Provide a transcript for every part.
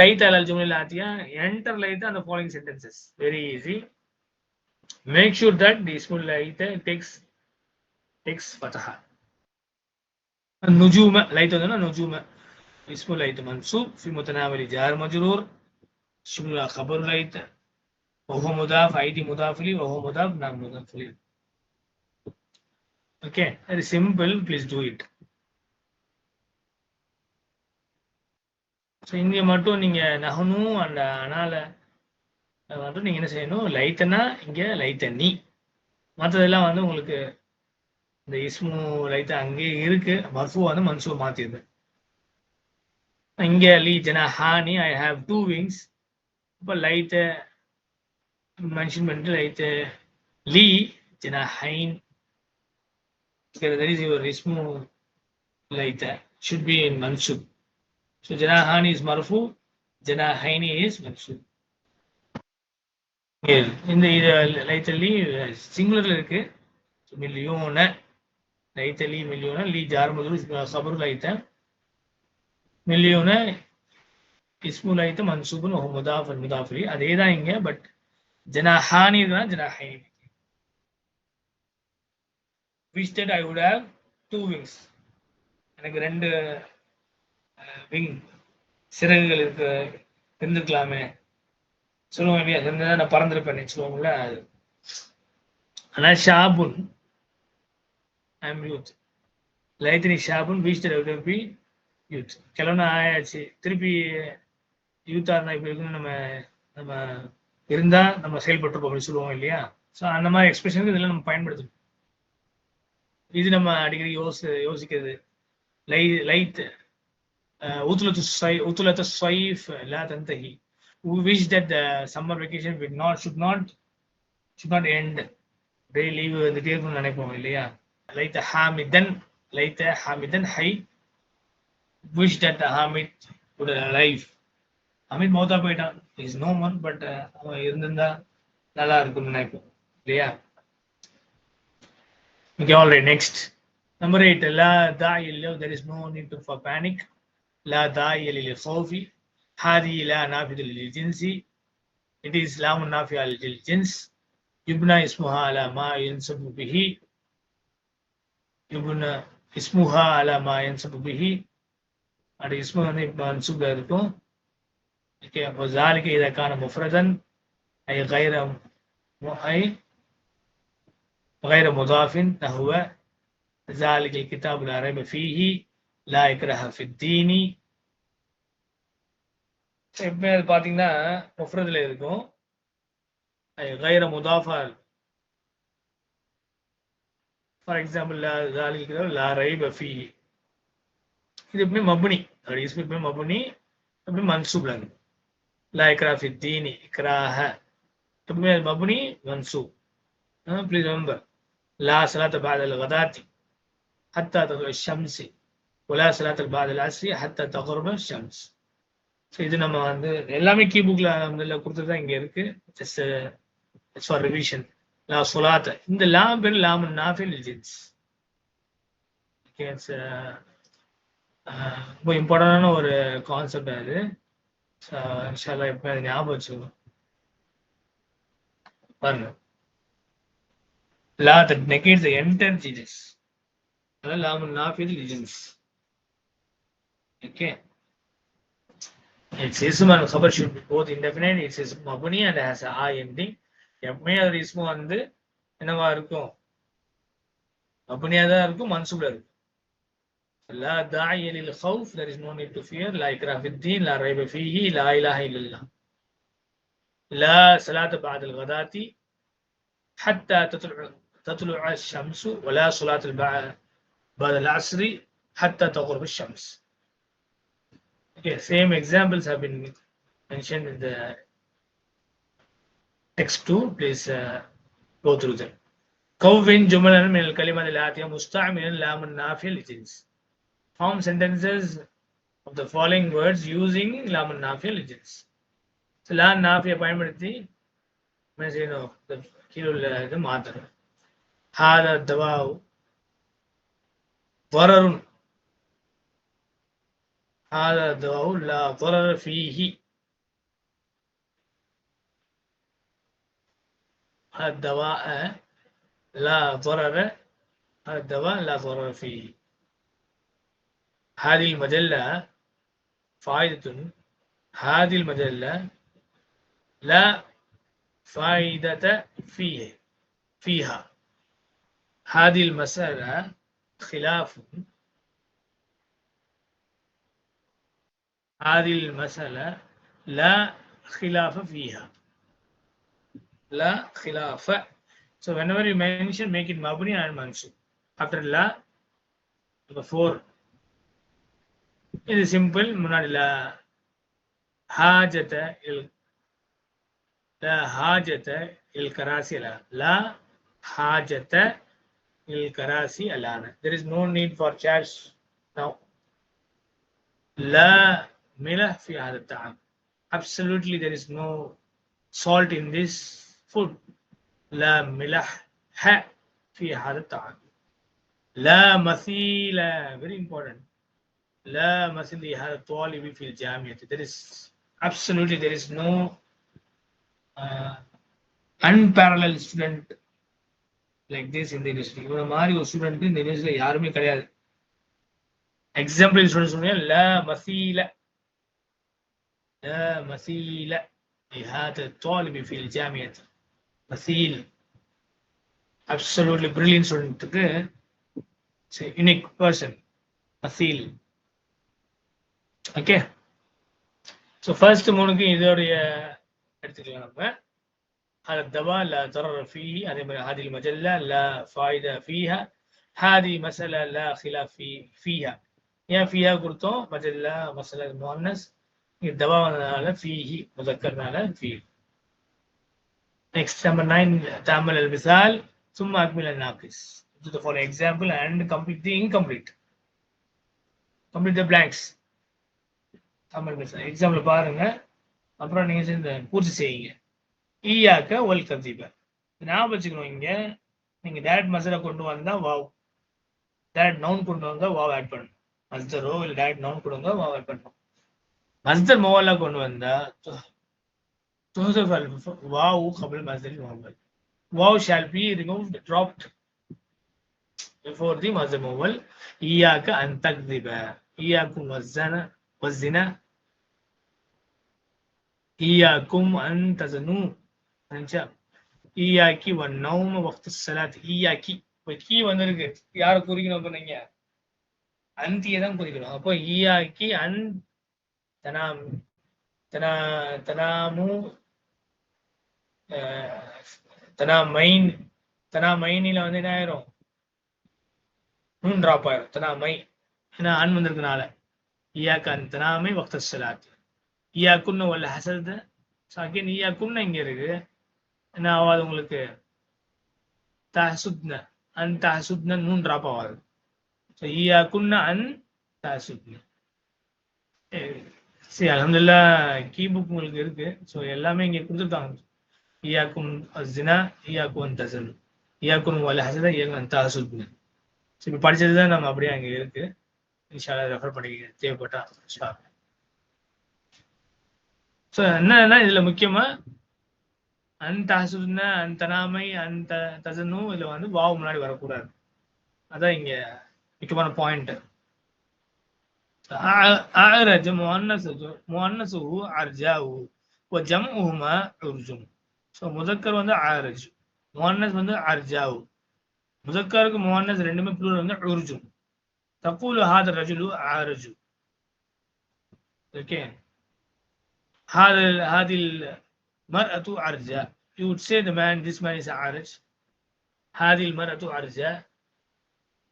light al jumla enter light on the following sentences very easy make sure that the ismul light takes takes fataha النجوم ليت هنا نجوم اسم ليت منصوب في متناول جار مجرور شمل خبر ليت وهو مضاف ايدي مضاف لي وهو مضاف نعم مضاف لي okay very simple please do it so இங்கே மட்டும் நீங்கள் நகனும் அந்த அனால மட்டும் நீங்கள் என்ன செய்யணும்? லைட்டனா இங்கே லைத்தண்ணி மற்றதெல்லாம் வந்து உங்களுக்கு இந்த இஸ்மு லைத்தா அங்கேயே இருக்கு. மர்ஃபு வந்து மன்சூ மாற்றிடுது இங்கே லீ ஜனா ஹானி ஐ ஹாவ் டூ விங்ஸ் இப்போ லைட்டை மென்ஷன் பண்ணிட்டு லைட்டு லீ ஜனா ஹைன் that is your ismu லைட்டா should be in mansub so janahani is marfu janahaini is mansub இந்த இது லைத்தலி சிங்குலர்ல இருக்கு. மில்லியோன லைத்தலி மில்லியோன லீ ஜார் மதுரு சபரு லைத்த மில்லியோன இஸ்மு லைத்த மன்சூபுன் ஓ முதாஃப் முதாஃபி அதே தான் இங்க பட் ஜனாஹானி தான் ஜனாஹைனி wish that I would have two wings எனக்கு ரெண்டு விங் சிறகுகள் இருக்கு இருந்திருக்கலாமே சொல்லுவோம் இல்லையா இருந்தா நான் பறந்துருப்பேன் சொல்லுவோம்ல. அது ஆனால் ஷாபுன் ஐம் யூத் லைத்தினி ஷாபுன் பீச் பி யூத் கிளம்புன ஆயாச்சு. திருப்பி யூத்தா இருந்தா இப்ப இருக்குன்னு நம்ம நம்ம இருந்தா நம்ம செயல்பட்டுருப்போம் அப்படின்னு சொல்லுவோம் இல்லையா? ஸோ அந்த மாதிரி எக்ஸ்பிரஷனுக்கு இதெல்லாம் நம்ம பயன்படுத்தணும். இது நம்ம அடிக்கடி யோசி யோசிக்கிறது. லை லைத் உத்துலத்து சை உத்துலத்து சைஃப் லா தந்தஹி we wish that the summer vacation would not should not should not end டே லீவு வந்துட்டே இருக்கும்னு நினைப்போம் இல்லையா லைத்த ஹாமிதன் லைத்த ஹாமிதன் I wish that Hamid would life Hamid மௌத்தா போயிட்டான் இஸ் நோ ஒன் பட் அவன் இருந்திருந்தா நல்லா இருக்கும்னு நினைப்போம் இல்லையா Okay, all right, next. Number eight, لا داعي له, there is no need to for panic. لا داعي للخوف. هذه لا نافذة للجنس. It is لام نافية للجنس. يبنى اسمها على ما ينسب به. يبنى اسمها على ما ينسب به. அது اسمه வந்து منسوب இருக்கும். Okay, وذلك إذا كان مفردا أي غير أي غير مضاف نحو ذلك الكتاب لا ريب فيه லா இக்ரஹ ஃபித்தீனி எப்பவுமே அது பார்த்தீங்கன்னா முஃப்ரதுல இருக்கும். கைர முதாஃபா. ஃபார் எக்ஸாம்பிள் லா ஜாலிக்கிறோம் லா ரைப ஃபி இது எப்பவுமே மபுனி. அப்படி இஸ்மி எப்பவுமே மபுனி எப்பவுமே மன்சூப்ல இருக்கும் லா இக்ரா ஃபி தீனி இக்ராஹ. எப்பவுமே அது மபுனி மன்சூப். ப்ளீஸ் ரிமெம்பர் லா சலாத்த பாதல் வதாத்தி ஹத்தா தகு ஷம்சி ஒலா சலாத்தல் பாதல் ஆசி ஹத்த தகர்ம ஷம்ஸ். இது நம்ம வந்து எல்லாமே கீ புக்கில் தான் இங்க இருக்கு. ஜஸ்ட் ஃபார் ரிவிஷன் லா சொலாத்த. இந்த லா பேர் லாம் நாஃபில் ஜின்ஸ். ஓகே uh, uh, ரொம்ப இம்பார்ட்டண்டான ஒரு கான்செப்ட் அது. இன்ஷால்லா எப்போ ஞாபகம் வச்சுக்கணும். பாருங்க. லா தட் த என்டர் ஜீஜஸ் அதான் லாமுன் நாஃபில் ஜின்ஸ். Okay. Its ism and khabar should be both indefinite. Its ism mabuni and has a I ending. எப்பவுமே அது இஸ்மு வந்து என்னவா இருக்கும் மபுனியா தான் இருக்கும் மன்சூப்ல இருக்கும் لا داعي للخوف there is no need to fear لا إكراه في الدين لا ريب فيه لا إله إلا الله لا صلاة بعد الغداة حتى تطلع تطلع الشمس ولا صلاة البعد بعد العصر حتى تغرب الشمس. Okay, same examples have been mentioned in the text too. Please uh, go through them. كون جملا من الكلمة الآتية مستعملا لام النافية للجنس. Form sentences of the following words using لام النافية للجنس. So, لام النافية பயன்படுத்தி என்ன செய்யணும் கீழே உள்ள இது மாத்தணும் هذا الدواء ضرر هذا الدواء لا ضرر فيه. الدواء لا ضرر الدواء لا ضرر فيه. هذه المجلة فائدة. هذه المجلة لا فائدة فيه فيها. هذه المسألة خلاف. هذه المسألة لا خلاف فيها. لا خلاف. So whenever you mention make it mabni and mansub after la number 4 it is simple. munadi la hajata il la hajata il karasi la la hajata il karasi ala. there is no need for chairs now. la mila fi ta'am. Absolutely, there is no salt in this food. La milah ha fi ta'am. La masila, very important. La masili hada talibi fil jamiyati. There is absolutely, there is no uh, unparalleled student like this in the university. இவனை மாதிரி ஒரு student இந்த யூனிவர்சிட்டியில் யாருமே கிடையாது Example students சொன்னீங்க ல மசீல لا مثيل لهذا الطالب في الجامعة مثيل absolutely brilliant ஸ்டூடெண்ட்டுக்கு unique person مثيل okay so first மூணுக்கு இதோடைய எடுத்துக்கலாம் நம்ம هذا الدواء لا ضرر فيه هذه هذه المجلة لا فائدة فيها هذه مسألة لا خلاف في فيها ஏன் فيها கொடுத்தோம் مجلة مسألة مؤنث தவா வந்ததுனால ஃபீஹி முதக்கர்னால ஃபீ நெக்ஸ்ட் நம்பர் நைன் தாமல் அல் விசால் சும்மா அக்மில் அல் நாக்கிஸ் do the following example and complete the incomplete. Complete the blanks. Tamil பேசுகிறேன் எக்ஸாம்பிள் பாருங்க. அப்புறம் நீங்கள் சேர்ந்து பூர்த்தி செய்யுங்க. ஈயாக்க ஒல் கதீப. ஞாபகம் வச்சுக்கணும் இங்கே. நீங்கள் டேரக்ட் மசரை கொண்டு வந்தால் வாவ். டேரக்ட் நவுன் கொண்டு வந்தால் வாவ் ஆட் பண்ணணும். மசரோ இல்லை டேரக்ட் நவுன் கொடுங்க வாவ் ஆட் பண்ணணும். மஸ்தர் முகல்லாம் கொண்டு வந்தா தோசஃப் அல் வாவு கபில் மஸ்தர் முகல் wow shall be removed dropped before the மஸ்தர் முகல் ஈயாக்கு அந்தக்திப ஈயாக்கு வஸ்ஸன வஸ்ஸின ஈயாக்கும் அந்தசனு ஈயாக்கி வன் நௌம வக்து சலாத் ஈயாக்கி இப்போ கீ வந்திருக்கு யாரை குறிக்கணும் அப்போ நீங்க அந்தியை தான் குறிக்கணும் அப்போ ஈயாக்கி அன் தனாம் தனா தனாமு தனா மைன் தனா மைனில வந்து என்ன ஆயிரும்? நூன் ட்ராப் ஆயிரும் தனா மை ஏன்னா அன் வந்திருக்கனால. ஈயாக்கு அன் தனாமை வக்து சலாத். ஈயாக்குன்னு வல்ல ஹசத் ஸோ அகேன் ஈயாக்குன்னு இங்க இருக்கு. என்ன ஆகாது உங்களுக்கு? தஹசுத்ன. அன் தஹசுத்ன நூன் ட்ராப் ஆகாது ஸோ ஈயா அன் தஹசுத்ன. சரி அலமதுல்லா கீ புக் உங்களுக்கு இருக்கு. ஸோ எல்லாமே இங்கே கொடுத்துருக்காங்க. ஈயாக்கும் ஜினா ஈயாக்கும் தசல் ஈயாக்கும் வல ஹசதா ஈயாக்கும் தஹசுத்ன ஸோ இப்போ படித்தது தான் நம்ம அப்படியே அங்கே இருக்கு. இன்ஷாலா ரெஃபர் பண்ணிக்க தேவைப்பட்டா இன்ஷா ஸோ என்னன்னா இதுல முக்கியமா அந்த அசுன அந்த தனாமை அந்த தசனும் இதுல வந்து வாவு முன்னாடி வரக்கூடாது. அதான் இங்க முக்கியமான பாயிண்ட் أعرج مؤنثه مؤنثه أرجاء وجمعهما أرجم ஸோ முதக்கர் வந்து ஆரஜ் முவன்னஸ் வந்து அர்ஜாவு முதக்கருக்கு முவன்னஸ் ரெண்டுமே ப்ளூரல் வந்து உர்ஜும் தக்கூலு ஹாத ரஜுலு ஆரஜு okay هذا هذه المرأة عرجاء you would say the man this man is عارج هذه المرأة عرجاء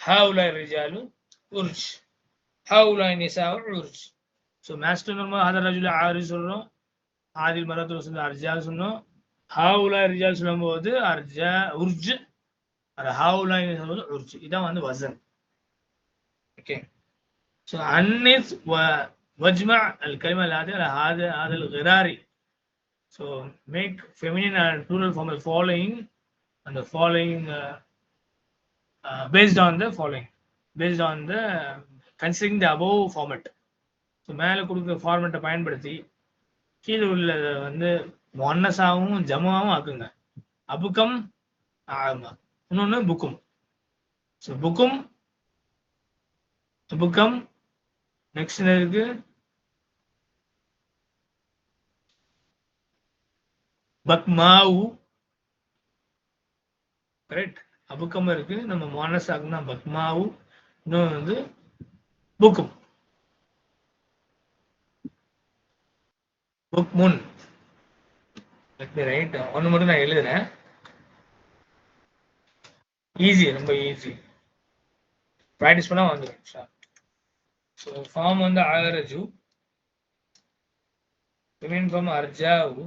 هؤلاء الرجال ஹவுலாய் நிசா உர்ஜ் ஸோ மேஸ்டர் நம்ம ஹதர் ரஜுல ஆறு சொல்கிறோம் ஆதில் மரத்தில் சொன்ன அர்ஜா சொன்னோம் ஹவுலாய் ரிஜால் சொல்லும்போது அர்ஜா உர்ஜ் அது ஹவுலாய் சொல்லும்போது உர்ஜ் இதான் வந்து வசன் ஓகே ஸோ அன்னிஸ் வஜ்மா அல் கலிமா இல்லாத ஹாத ஹாதல் Kirari so make feminine and plural formal following அந்த following based on the following based on the considering the above format so மேலே கொடுக்குற ஃபார்மெட்டை பயன்படுத்தி கீழே உள்ளத வந்து மொன்னஸாவும் ஜமாவும் ஆக்குங்க. அபுக்கம் ஆமா. இன்னொன்று புக்கும். ஸோ புக்கும் புக்கம் நெக்ஸ்ட் இருக்கு? பக்மாவு. கரெக்ட் அபுக்கம் இருக்கு. நம்ம மோனஸாக்குனா பக்மாவு. இன்னொன்று வந்து புக்கும் புக் முன் ரைட் ஒன்று மட்டும் நான் எழுதுறேன். ஈஸி ரொம்ப ஈஸி ப்ராக்டிஸ் பண்ணா வந்துடும் சார் ஸோ ஃபார்ம் வந்து ஆகரஜு. ஃபார்ம் அர்ஜாவு.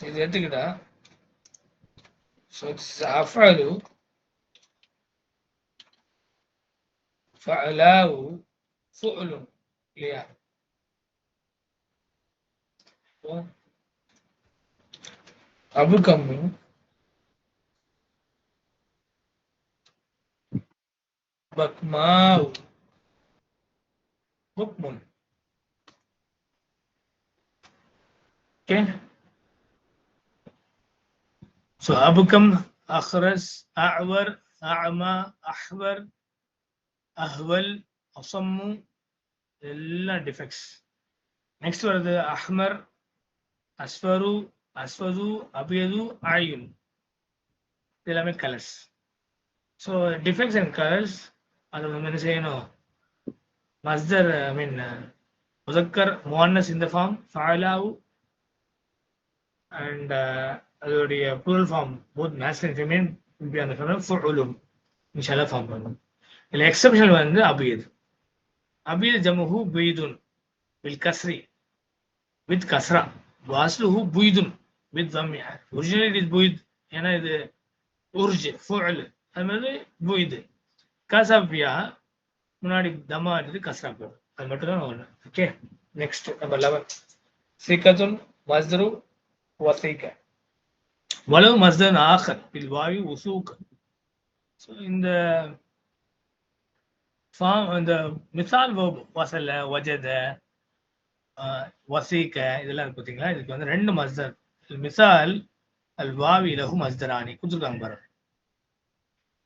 ஸோ இது எடுத்துக்கிட்டா ஸோ இட்ஸ் அஃபலு ஃபஅலாவு ஃபுஅலுன் இல்லையா அபு கம்மு பக்மாவு புக்முன் ஓகே ஸோ அபுக்கம் அஹ்ரஸ் அவர் அமா அஹ்வர் அஹ்வல் அசம்மு எல்லாம் டிஃபெக்ட்ஸ் நெக்ஸ்ட் வருது அஹ்மர் அஸ்வரு அஸ்வது அபியது ஆயுன் இது எல்லாமே colours so defects and colours அதை நம்ம என்ன செய்யணும் மஸ்தர் ஐ மீன் முதக்கர் மோன்னஸ் இந்த ஃபார்ம் ஃபாலாவு அண்ட் அதோடைய புரல் ஃபார்ம் போத் மேஸ்லின் ஃபெமின் அந்த ஃபெமின் ஃபுலும் இன்ஷாலா ஃபார்ம் பண்ணும் இல்லை எக்ஸப்ஷன் வந்து அபியது. அபியது ஜமஹு பெய்துன் வில் கஸ்ரி வித் கஸ்ரா வாஸ்லுஹு புய்துன் வித் தம்யா ஒரிஜினல் இட் இஸ் புய்த் ஏன்னா இது உர்ஜ் ஃபுல் அது மாதிரி புய்து கசாபியா முன்னாடி தமா இருக்குது கஸ்ரா போடும். அது மட்டும் தான் ஒன்று ஓகே நெக்ஸ்ட் நம்பர் லெவன் சிக்கத்துன் மஸ்ரு வசீக்க வலவு மஸ்தன் ஆகர் பில் வாயு உசூக். ஸோ இந்த ஃபார்ம் இந்த மிசால் வசல வஜத வசீக்க இதெல்லாம் இருக்கு பார்த்தீங்களா இதுக்கு வந்து ரெண்டு மஸ்தர் மிசால் அல் வாவி லஹு மஸ்தரானி கொடுத்துருக்காங்க பாருங்க.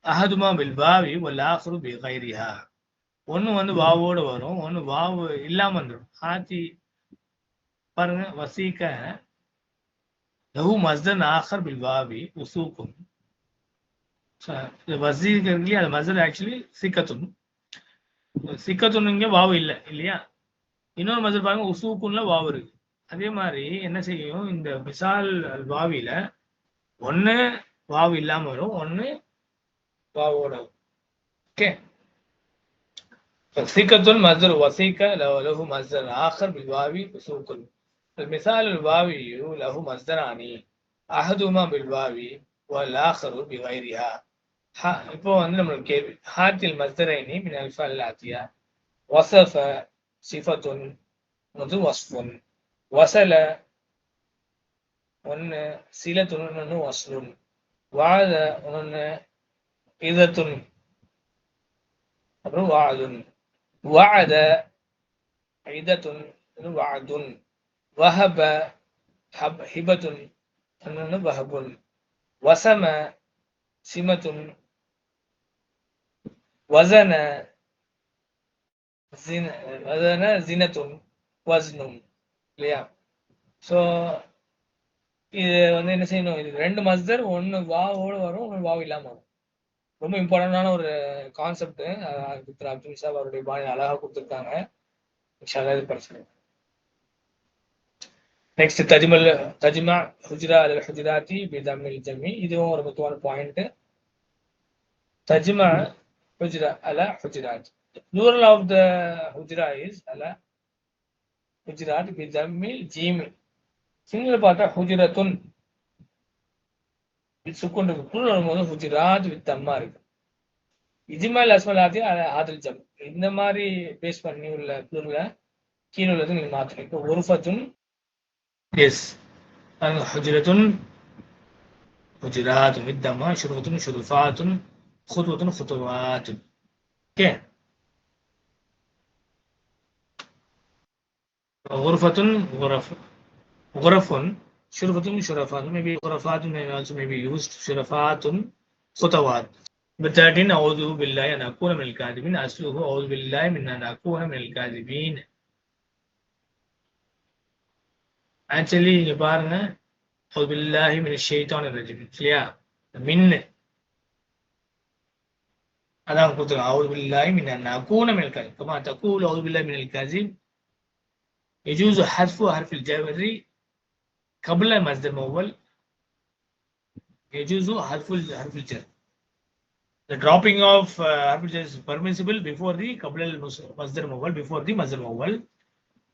அஹதுமா பில் வாவி ஒல் ஆஹ்ரு பி கைரியா ஒன்று வந்து வாவோட வரும் ஒன்று வாவு இல்லாம வந்துடும் ஆத்தி பாருங்க வசீக்க லஹு மஸ்தன் ஆஹர் பில் வாவி உசூக்கும் வசீகர்களே அது மஸ்தர் ஆக்சுவலி சிக்கத்துன் சிக்கத்துன்னுங்க வாவு இல்லை இல்லையா இன்னொரு மஸ்தர் பாருங்க உசூக்குன்ல வாவு இருக்கு அதே மாதிரி என்ன செய்யும்? இந்த மிசால் வாவியில ஒன்று வாவு இல்லாமல் வரும் ஒன்று வாவோட ஓகே சிக்கத்துன் மஸ்தர் வசீக்க லஹு மஸ்தர் ஆஹர் பில் வாவி உசூக்குன் المثال الواوي له مصدران أحدهما بالواو والآخر بغيرها இப்போ வந்து நம்மளுக்கு கேள்வி ஹாத்தில் மஸ்தரைனி மின் அல்ஃபா அல்லாத்தியா வசஃப சிஃபத்துன் வந்து வஸ்ஃபுன் வசல ஒன்று சிலத்துன் ஒன்று வஸ்லுன் வாத ஒன்று இதத்துன் அப்புறம் வாதுன் وعد عدة وعد வஹப ஹப் ஹிபத்துன் இன்னொன்று வஹபுன். வசம சிமதுன் வசன வசன ஜினதுன் வஸ்னும் இல்லையா? ஸோ இது வந்து என்ன செய்யணும்? இது ரெண்டு மஸ்தர் ஒன்று வாவோடு வரும் ஒன்று வாவ் இல்லாமல் வரும். ரொம்ப இம்பார்ட்டண்டான ஒரு கான்செப்ட் அதுக்கு அப்துல் சாப் அவருடைய பாணி அழகாக கொடுத்துருக்காங்க. இன்ஷால்லா இது பிரச்சனை நெக்ஸ்ட் தஜ்மல் தஜ்மா ஹுஜ்ரா அல் ஹுஜ்ராத்தி பிதமில் ஜமி இதுவும் ஒரு முக்கியமான பாயிண்ட் தஜ்மா ஹுஜ்ரா அல ஹுஜ்ராத் நூரல் ஆஃப் த ஹுஜ்ரா இஸ் அல ஹுஜ்ராத் பிதமில் ஜீமி சிங்கிள் பார்த்தா ஹுஜ்ரத்துன் வித் சுக்குன் இருக்கு புல் வரும்போது ஹுஜ்ராத் வித் அம்மா இருக்கு இஜ்மால் ஆதி ஆதில் ஜம் இந்த மாதிரி பேஸ் பண்ணி உள்ள புல்ல கீழே உள்ளது நீங்க மாத்தணும் இப்போ Yes. And حجرة حجرات بالضمة شرفة شرفات خطوة خطوات. Okay. غرفة غرف غرف شرفة شرفات maybe غرفات may also maybe used شرفات خطوات. بتاتين أعوذ بالله أن أكون من الكاذبين أصله أعوذ بالله من أن أكون من الكاذبين. Actually இங்க பாருங்க أعوذ بالله من الشيطان الرجيم இல்லையா மின் அதான் கொடுத்துருக்காங்க أعوذ بالله من أن أكون من الكاذب كما تقول أعوذ بالله من الكاذب يجوز حذف حرف الجر قبل المصدر الأول يجوز حذف حرف الجر The dropping of uh, حرف الجر is permissible before the قبل المصدر الأول before the مصدر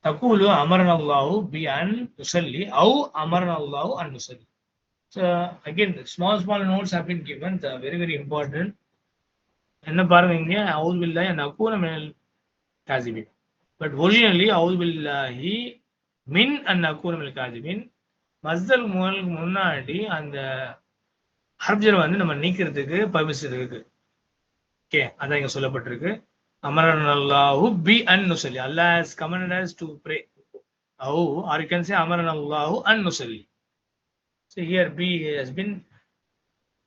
தக்கூலு Amaran அல்லாஹு பி அன் முசல்லி அவு அமரன் அல்லாஹு அன் நுசல்லி so again small small notes have been given the very very important என்ன பாருங்க இங்கே வில் பில்லா என் அக்கூன மேல் காசிபின். பட் ஒரிஜினலி அவுது ஹி மின் அன் அக்கூன மேல் காசிபின். மஸ்தல் முதலுக்கு முன்னாடி அந்த ஹர்ஜர் வந்து நம்ம நீக்கிறதுக்கு பர்மிஷன் இருக்கு. ஓகே அதான் இங்கே சொல்லப்பட்டிருக்கு. அமரன் அல்லாஹு பி அன் நுசல்லி Allah has commanded us to pray or or you can say Amaran அல்லாஹு அன் நுசல்லி So here B has been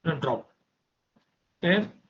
dropped. Okay.